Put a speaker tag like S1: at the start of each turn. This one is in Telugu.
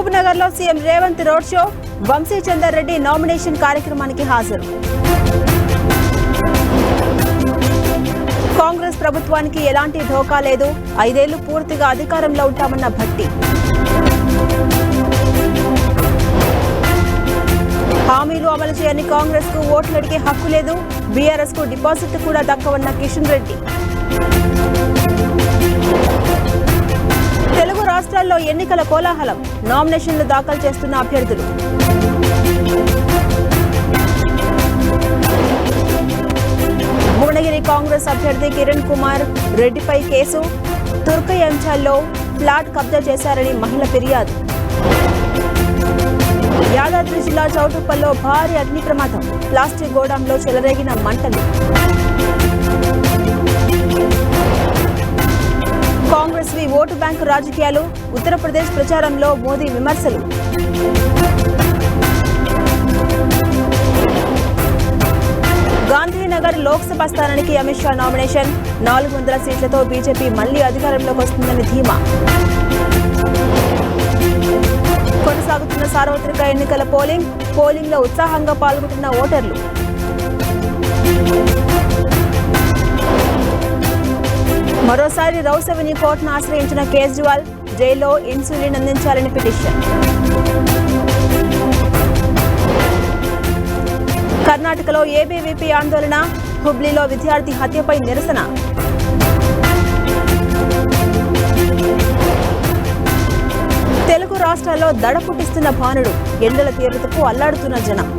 S1: మహబూబ్ నగర్లో C M Revanth road show Vamshichander Reddy nomination కార్యక్రమానికి హాజరు. కాంగ్రెస్ ప్రభుత్వానికి ఎలాంటి ఢోకా లేదు. ఐదేళ్ళు పూర్తిగా అధికారంలో ఉంటామన్న భట్టి హామీలు అమలు చేయని కాంగ్రెస్కు ఓట్లు అడిగే హక్కు లేదు. బీఆర్ఎస్కు డిపాజిట్ కూడా దక్కవన్న కిషన్ రెడ్డి. జిల్లాల్లో ఎన్నికల కోలాహలం. నామినేషన్లు దాఖలు చేస్తున్న అభ్యర్థులు. భువనగిరి కాంగ్రెస్ అభ్యర్థి కిరణ్ కుమార్ రెడ్డిపై కేసు. తుర్కై అంశాల్లో ఫ్లాట్ కబ్జా చేశారని మహిళ ఫిర్యాదు. యాదాద్రి జిల్లా చౌటుప్పల్లో భారీ అగ్ని ప్రమాదం ప్లాస్టిక్ గోడంలో చెలరేగిన మంటలు. బ్యాంకు రాజకీయాలు ఉత్తరప్రదేశ్ ప్రచారంలో మోదీ విమర్శలు. గాంధీనగర్ లోక్సభ స్థానానికి అమిత్ షా నామినేషన్. నాలుగు వందల సీట్లతో బీజేపీ మళ్ళీ అధికారంలోకి వస్తుందని ధీమా. కొనసాగుతున్న సార్వత్రిక ఎన్నికల పోలింగ్ పోలింగ్లో ఉత్సాహంగా పాల్గొంటున్న ఓటర్లు. మరోసారి రౌసవిని కోర్టును ఆశ్రయించిన కేజ్రీవాల్ జైల్లో ఇన్సులిన్ అందించాలని పిటిషన్. కర్ణాటకలో ఏబీవీపీ ఆందోళన హుబ్లీలో విద్యార్థి హత్యపై నిరసన. తెలుగు రాష్ట్రాల్లో దడ పుట్టిస్తున్న భానుడు ఎండల తీవ్రతకు అల్లాడుతున్న జనం.